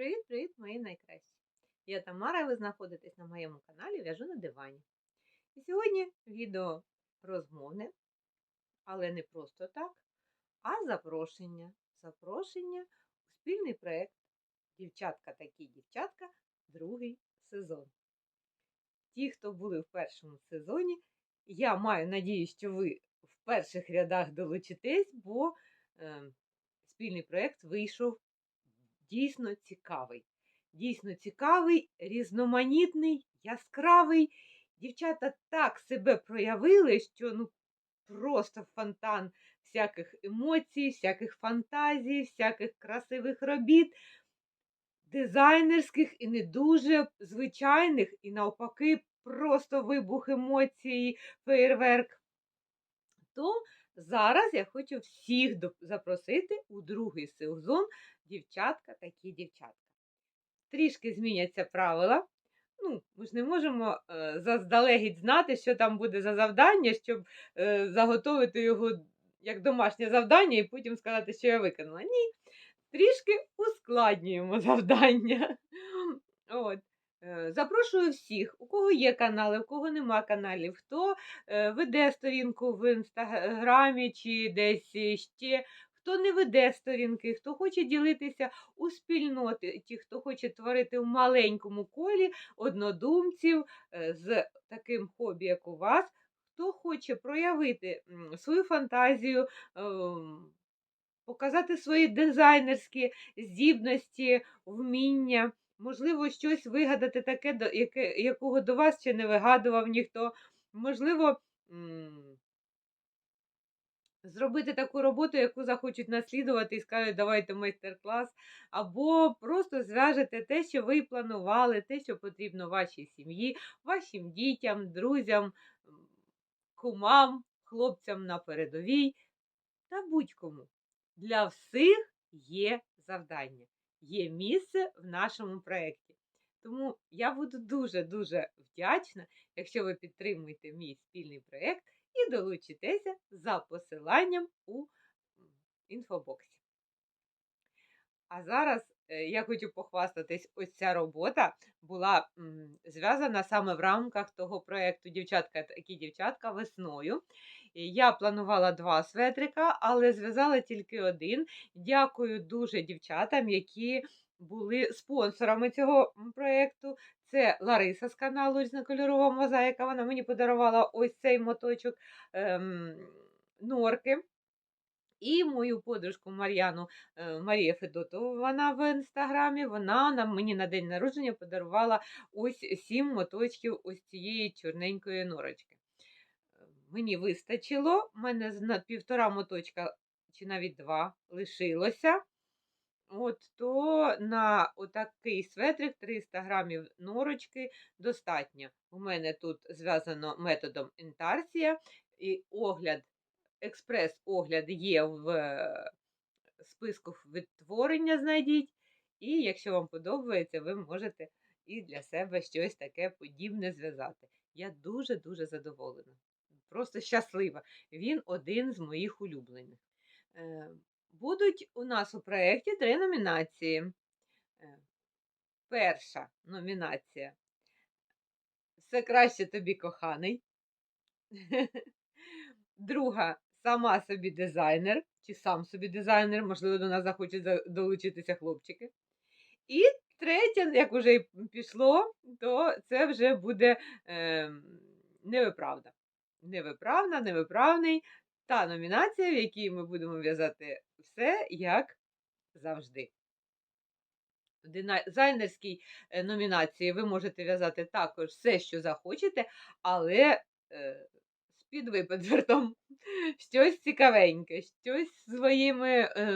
Привіт-привіт, мої найкращі! Я Тамара, і ви знаходитесь на моєму каналі В'яжу на дивані. І сьогодні відео розмовне, але не просто так, а запрошення. Запрошення у спільний проєкт Дівчатка такі дівчатка, другий сезон. Ті, хто були в першому сезоні, я маю надію, що ви в перших рядах долучитесь, бо е, спільний проєкт вийшов дійсно цікавий. Дійсно цікавий, різноманітний, яскравий. Дівчата так себе проявили, що ну просто фонтан всяких емоцій, всяких фантазій, всяких красивих робіт, дизайнерських і не дуже звичайних, і навпаки, просто вибух емоцій, феєрверк. То зараз я хочу всіх запросити у другий сезон дівчатка такі дівчатка. Трішки зміняться правила. Ну, Ми ж не можемо е, заздалегідь знати, що там буде за завдання, щоб е, заготовити його як домашнє завдання і потім сказати, що я виконала. Ні, трішки ускладнюємо завдання. От. Е, запрошую всіх, у кого є канали, у кого нема каналів, хто е, веде сторінку в інстаграмі чи десь ще, хто не веде сторінки, хто хоче ділитися у спільноті, ті, хто хоче творити в маленькому колі однодумців е, з таким хобі, як у вас, хто хоче проявити свою фантазію, ем, показати свої дизайнерські здібності, вміння. Можливо, щось вигадати таке, якого до вас ще не вигадував ніхто. Можливо, зробити таку роботу, яку захочуть наслідувати і скажуть, давайте майстер-клас, або просто зв'яжете те, що ви планували, те, що потрібно вашій сім'ї, вашим дітям, друзям, кумам, хлопцям на передовій та будь-кому. Для всіх є завдання, є місце в нашому проєкті. Тому я буду дуже-дуже вдячна, якщо ви підтримуєте мій спільний проєкт і долучитеся за посиланням у інфобоксі. А зараз е, я хочу похвастатись, ось ця робота була зв'язана саме в рамках того проєкту Дівчатка такі дівчатка весною. Я планувала два светрика, але зв'язала тільки один. Дякую дуже дівчатам, які були спонсорами цього проєкту. Це Лариса з каналу Різнокольорова мозаїка. Вона мені подарувала ось цей моточок ем, норки. І мою подружку Мар'яну е, Марія Федотову, вона в інстаграмі, вона нам мені на день народження подарувала ось сім моточків ось цієї чорненької норочки. Мені вистачило, в мене на півтора моточка, чи навіть два, лишилося. От то на отакий светрик 300 грамів норочки достатньо. У мене тут зв'язано методом інтарсія, і огляд, експрес-огляд є в е, списку відтворення, знайдіть. І якщо вам подобається, ви можете і для себе щось таке подібне зв'язати. Я дуже-дуже задоволена. Просто щаслива. Він один з моїх улюблених. Е, Будуть у нас у проєкті три номінації. Е, перша номінація Все краще тобі коханий. Друга сама собі дизайнер, чи сам собі дизайнер, можливо, до нас захочуть долучитися хлопчики. І третя, як вже й пішло, то це вже буде е, невиправда. Невиправна, невиправний та номінація, в якій ми будемо в'язати все як завжди. В дизайнерській е, номінації ви можете в'язати також все, що захочете, але е, з підвипадвертом щось цікавеньке, щось своїми е,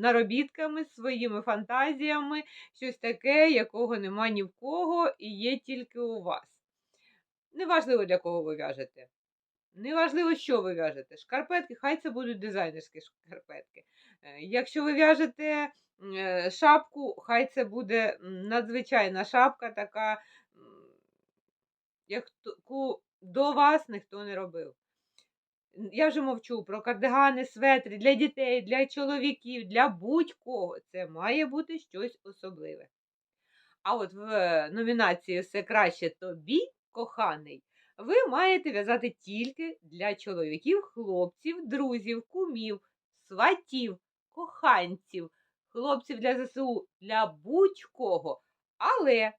наробітками, своїми фантазіями, щось таке, якого нема ні в кого і є тільки у вас. Неважливо, для кого ви в'яжете. Неважливо, що ви в'яжете. Шкарпетки, хай це будуть дизайнерські шкарпетки. Е, якщо ви в'яжете е, шапку, хай це буде надзвичайна шапка, така, яку до вас ніхто не робив. Я вже мовчу про кардигани, светри для дітей, для чоловіків, для будь-кого. Це має бути щось особливе. А от в е, номінації Все краще тобі, коханий, ви маєте в'язати тільки для чоловіків, хлопців, друзів, кумів, сватів, коханців, хлопців для ЗСУ, для будь-кого. Але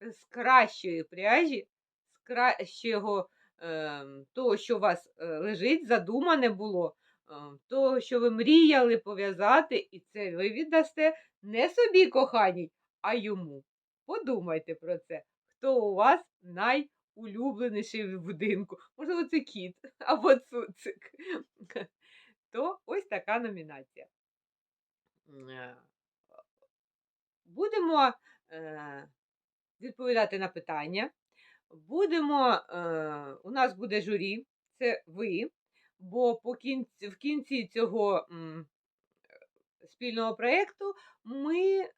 з кращої пряжі, з кращого ем, того, що у вас е, лежить, задумане було, ем, того, що ви мріяли пов'язати, і це ви віддасте не собі, коханій, а йому. Подумайте про це, хто у вас найулюбленіший в будинку. Можливо, це кіт або цуцик. То ось така номінація. Е, Будемо е, відповідати на питання. Будемо, е, у нас буде журі, це ви, бо по кінці, в кінці цього спільного проєкту ми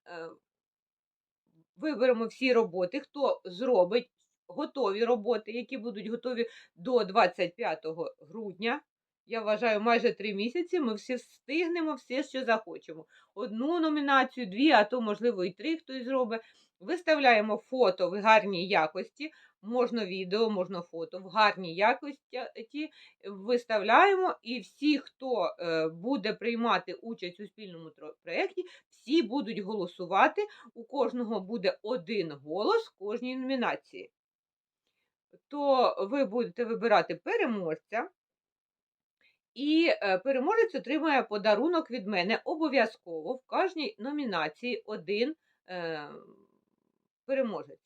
виберемо всі роботи, хто зробить готові роботи, які будуть готові до 25 грудня. Я вважаю, майже три місяці ми всі встигнемо все, що захочемо. Одну номінацію, дві, а то, можливо, і три хтось зробить. Виставляємо фото в гарній якості, можна відео, можна фото в гарній якості. Виставляємо, і всі, хто е, буде приймати участь у спільному проєкті, всі будуть голосувати. У кожного буде один голос в кожній номінації. То ви будете вибирати переможця. І е, переможець отримає подарунок від мене обов'язково в кожній номінації один е, переможець.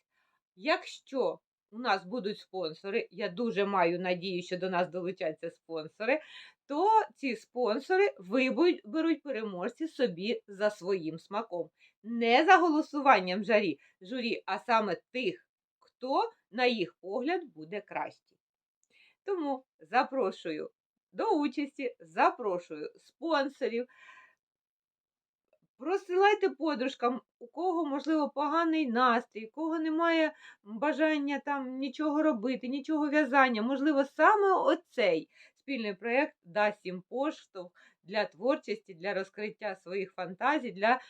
Якщо у нас будуть спонсори, я дуже маю надію, що до нас долучаться спонсори, то ці спонсори виберуть переможці собі за своїм смаком. Не за голосуванням жарі, журі, а саме тих, хто, на їх погляд, буде кращий. Тому запрошую до участі, запрошую спонсорів. Просилайте подружкам, у кого, можливо, поганий настрій, у кого немає бажання там нічого робити, нічого в'язання. Можливо, саме оцей спільний проєкт дасть їм поштовх для творчості, для розкриття своїх фантазій, для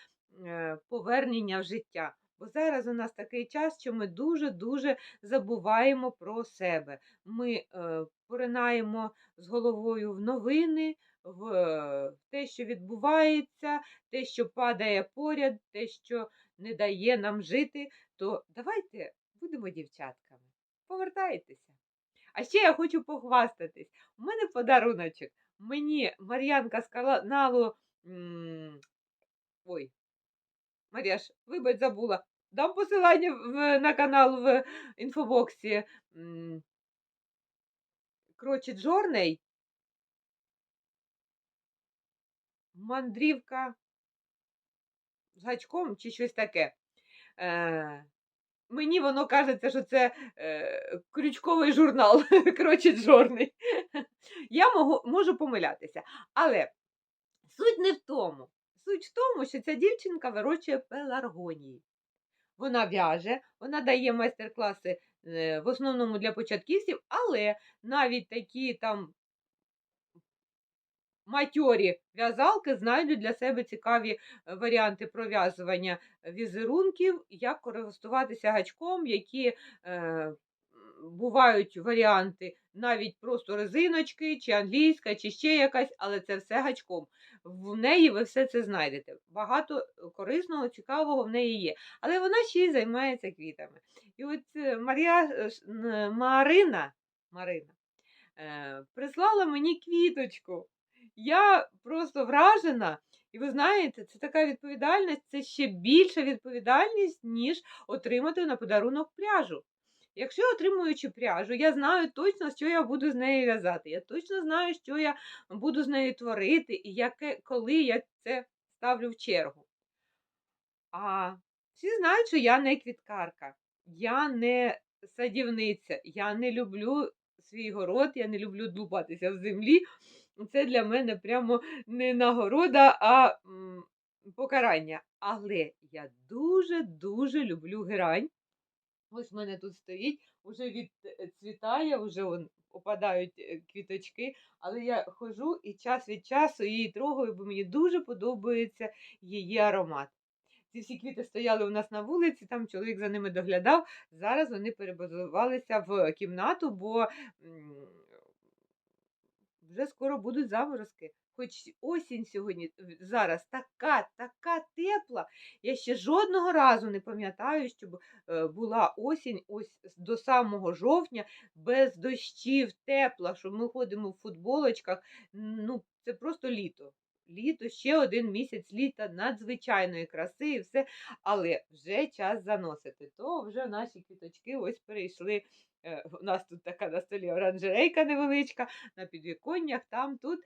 е, повернення в життя. Бо зараз у нас такий час, що ми дуже-дуже забуваємо про себе. Ми е, поринаємо з головою в новини, в е, те, що відбувається, те, що падає поряд, те, що не дає нам жити, то давайте будемо дівчатками. Повертайтеся. А ще я хочу похвастатись. У мене подаруночок. Мені Мар'янка з каналу. Ой, Мар'яш, вибач, забула. Дам посилання в, на канал в інфобоксі. Кроче Джорней. Мандрівка з гачком чи щось таке. Е, мені воно кажеться, що це е, крючковий журнал. Коротше, Джорний. Я можу помилятися. Але суть не в тому. Суть в тому, що ця дівчинка вирощує пеларгонії. Вона в'яже, вона дає майстер-класи е, в основному для початківців, але навіть такі там матьорі в'язалки знайдуть для себе цікаві е, варіанти пров'язування візерунків, як користуватися гачком, які е, бувають варіанти навіть просто резиночки, чи англійська, чи ще якась, але це все гачком. В неї ви все це знайдете. Багато корисного, цікавого в неї є. Але вона ще й займається квітами. І от е, Марія е, Марина, Марина е, прислала мені квіточку. Я просто вражена. І ви знаєте, це така відповідальність, це ще більша відповідальність, ніж отримати на подарунок пряжу. Якщо я отримуючи пряжу, я знаю точно, що я буду з нею в'язати. Я точно знаю, що я буду з нею творити і яке, коли я це ставлю в чергу. А всі знають, що я не квіткарка, я не садівниця, я не люблю свій город, я не люблю дубатися в землі. Це для мене прямо не нагорода, а покарання. Але я дуже-дуже люблю герань. Ось в мене тут стоїть, уже відцвітає, вже вон опадають е, квіточки, але я хожу і час від часу її трогаю, бо мені дуже подобається її аромат. ці всі квіти стояли у нас на вулиці, там чоловік за ними доглядав. Зараз вони перебазувалися в кімнату, бо вже скоро будуть заморозки. Хоч осінь сьогодні зараз така, така тепла. Я ще жодного разу не пам'ятаю, щоб е, була осінь ось до самого жовтня без дощів, тепла, що ми ходимо в футболочках. Ну, це просто літо. Літо, ще один місяць літа надзвичайної краси і все. Але вже час заносити. То вже наші квіточки ось перейшли. е, У нас тут така на столі оранжерейка невеличка, на підвіконнях, там, тут.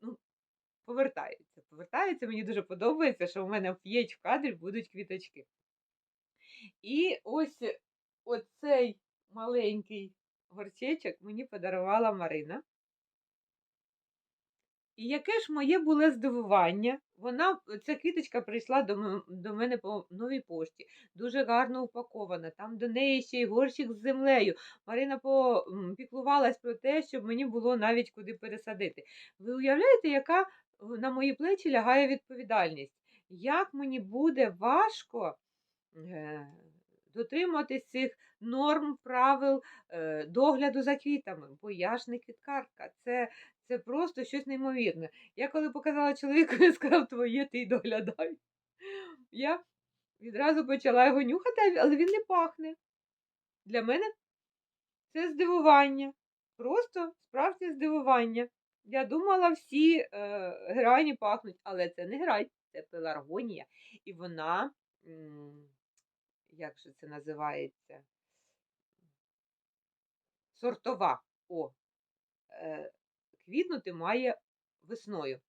Ну, повертаються. Повертаються, мені дуже подобається, що в мене п'ять в кадрі будуть квіточки. І ось оцей маленький горчечок мені подарувала Марина. І яке ж моє було здивування. Вона, ця квіточка прийшла до, до мене по новій пошті, дуже гарно упакована. Там до неї ще й горщик з землею. Марина попіклувалась про те, щоб мені було навіть куди пересадити. Ви уявляєте, яка на мої плечі лягає відповідальність? Як мені буде важко е, дотримуватись цих норм, правил е, догляду за квітами, бо я ж не квіткарка. Це, це просто щось неймовірне. Я коли показала чоловіку, він сказав, твоє ти й доглядай. Я відразу почала його нюхати, але він не пахне. Для мене це здивування. Просто справжнє здивування. Я думала, всі е, герані пахнуть, але це не грай, це пеларгонія. І вона, як же це називається? Сортова. О, е, квітнути має весною.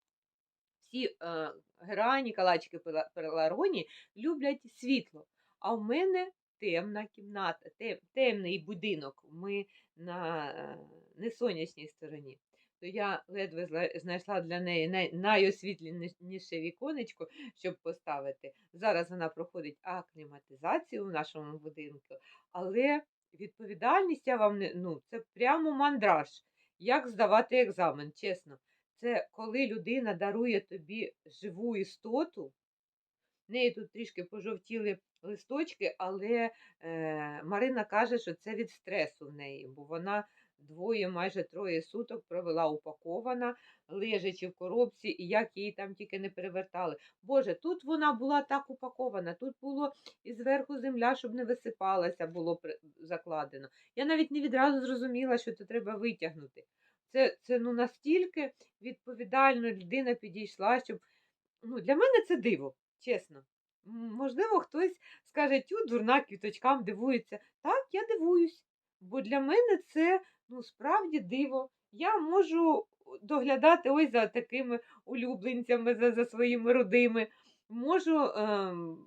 Всі е, герані, калачики пеларгонії люблять світло. А в мене темна кімната, тем, темний будинок. Ми на е, несонячній стороні. То я ледве знайшла для неї най, найосвітленіше віконечко, щоб поставити. Зараз вона проходить акліматизацію в нашому будинку, але відповідальність я вам не ну, це прямо мандраж. Як здавати екзамен, чесно. Це коли людина дарує тобі живу істоту. В неї тут трішки пожовтіли листочки, але е, Марина каже, що це від стресу в неї, бо вона двоє, майже троє суток провела упакована, лежачи в коробці, і як її там тільки не перевертали. Боже, тут вона була так упакована, тут було і зверху земля, щоб не висипалася, було закладено. Я навіть не відразу зрозуміла, що це треба витягнути. Це, це ну настільки відповідально людина підійшла, щоб ну, для мене це диво, чесно. Можливо, хтось скаже, тю, дурна квіточкам дивується. Так, я дивуюсь. Бо для мене це ну, справді диво. Я можу доглядати ось за такими улюбленцями, за, за своїми родими. Можу. Ем,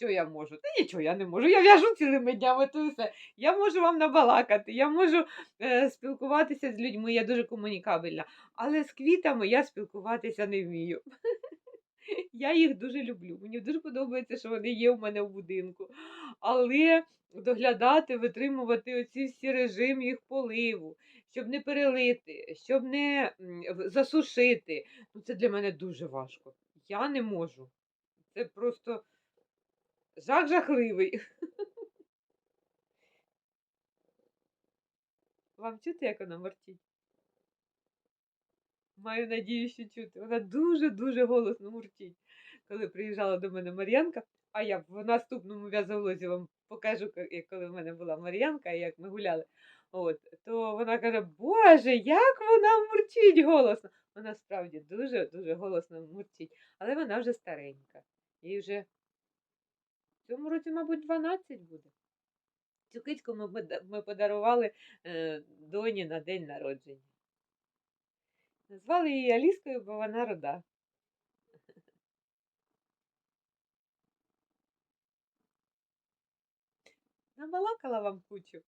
що я можу? Та нічого я не можу. Я в'яжу цілими днями, то все. Я можу вам набалакати, я можу е, спілкуватися з людьми, я дуже комунікабельна. Але з квітами я спілкуватися не вмію. Я їх дуже люблю. Мені дуже подобається, що вони є у мене в будинку. Але доглядати, витримувати оці всі режими їх поливу, щоб не перелити, щоб не засушити. Ну, це для мене дуже важко. Я не можу. Це просто жах жахливий. Вам чути, як вона морчить? Маю надію, що чути. Вона дуже-дуже голосно мурчить. Коли приїжджала до мене Мар'янка, а я в наступному в'язолозі вам покажу, коли в мене була Мар'янка, як ми гуляли. От, то вона каже, Боже, як вона мурчить голосно. Вона справді дуже-дуже голосно мурчить, але вона вже старенька. Їй вже в цьому році, мабуть, 12 буде. Цю кицьку ми, ми подарували е, доні на день народження. Назвали її Аліскою, бо вона рода. Набалакала вам кучу.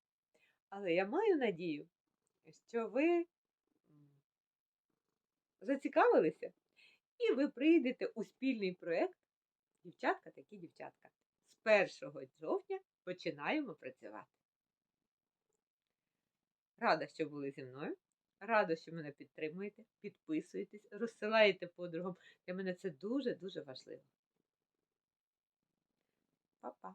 Але я маю надію, що ви зацікавилися і ви прийдете у спільний проєкт Дівчатка такі дівчатка. З 1 жовтня починаємо працювати. Рада, що були зі мною. Рада, що мене підтримуєте, підписуєтесь, розсилаєте подругам. Для мене це дуже-дуже важливо. Па-па.